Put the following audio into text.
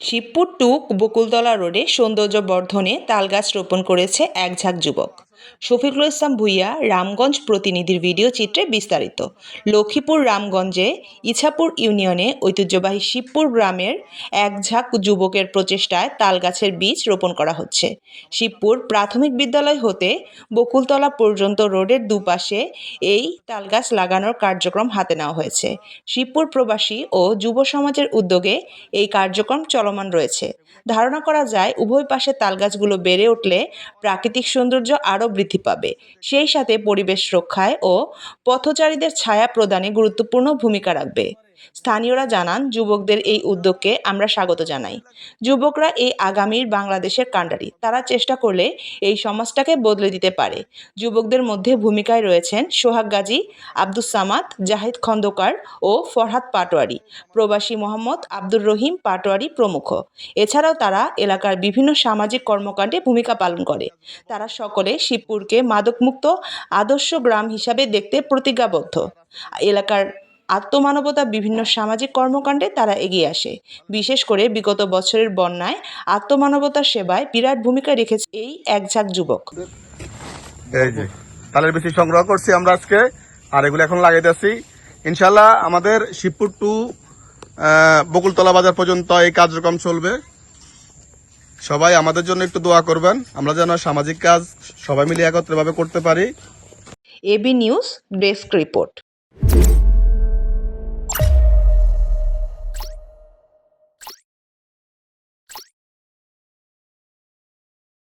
Shibpur two Bakultala রোডে সৌন্দর্য বর্ধনে তালগাছ রোপণ করেছে এক ঝাঁক যুবক। শফিকুল ইসলাম ভুইয়া, রামগঞ্জ প্রতিনিধির ভিডিও চিত্রে বিস্তারিত। লক্ষ্মীপুর, রামগঞ্জে ইছাপুর ইউনিয়নে ঐতিহ্যবাহী শিবপুর গ্রামের এক ঝাঁক যুবকের প্রচেষ্টায় তালগাছের বীজ রোপণ করা হচ্ছে। শিবপুর প্রাথমিক বিদ্যালয় হতে বকুলতলা পর্যন্ত রোডের দুপাশে এই তালগাছ লাগানোর কার্যক্রম হাতে নেওয়া হয়েছে। শিবপুর প্রবাসী ও যুব সমাজের উদ্যোগে এই কার্যক্রম চলমান রয়েছে। ধারণা করা যায়, উভয় পাশে তালগাছগুলো বেড়ে উঠলে প্রাকৃতিক সৌন্দর্য আরও বৃদ্ধি পাবে। সেই সাথে পরিবেশ রক্ষায় ও পথচারীদের ছায়া প্রদানে গুরুত্বপূর্ণ ভূমিকা রাখবে। স্থানীয়রা জানান, যুবকদের এই উদ্যোগকে আমরা স্বাগত জানাই। যুবকরা এই আগামীর বাংলাদেশের কাণ্ডারি তারা চেষ্টা করলে এই সমাজটাকে বদলে দিতে পারে। যুবকদের মধ্যে ভূমিকায় রয়েছেন সোহাগ গাজী, আব্দুস সামাদ, জাহিদ খন্দকার ও ফরহাদ পাটোয়ারি। প্রবাসী মোহাম্মদ আব্দুর রহিম পাটোয়ারি প্রমুখ। এছাড়াও তারা এলাকার বিভিন্ন সামাজিক কর্মকাণ্ডে ভূমিকা পালন করে। তারা সকলে শিবপুরকে মাদকমুক্ত আদর্শ গ্রাম হিসাবে দেখতে প্রতিজ্ঞাবদ্ধ। এলাকার আত্মমানবতা, বিভিন্ন সামাজিক কর্মকাণ্ডে তারা এগিয়ে আসে। বিশেষ করে বিগত বছরের বন্যায় আত্মমানবতার সেবায় বিরাট ভূমিকা রেখেছে এই এক ঝাঁক যুবক। এই তালের বেশি সংগ্রহ করছি আমরা আজকে, আর এগুলো এখন লাগাইতেছি ইনশাল্লাহ আমাদের শিবপুর টু বকুলতলা বাজার পর্যন্ত এই কার্যক্রম চলবে। সবাই আমাদের জন্য একটু দোয়া করবেন। আমরা যেন সামাজিক কাজ সবাই মিলে একত্রে ভাবে করতে পারি। AB news desk report.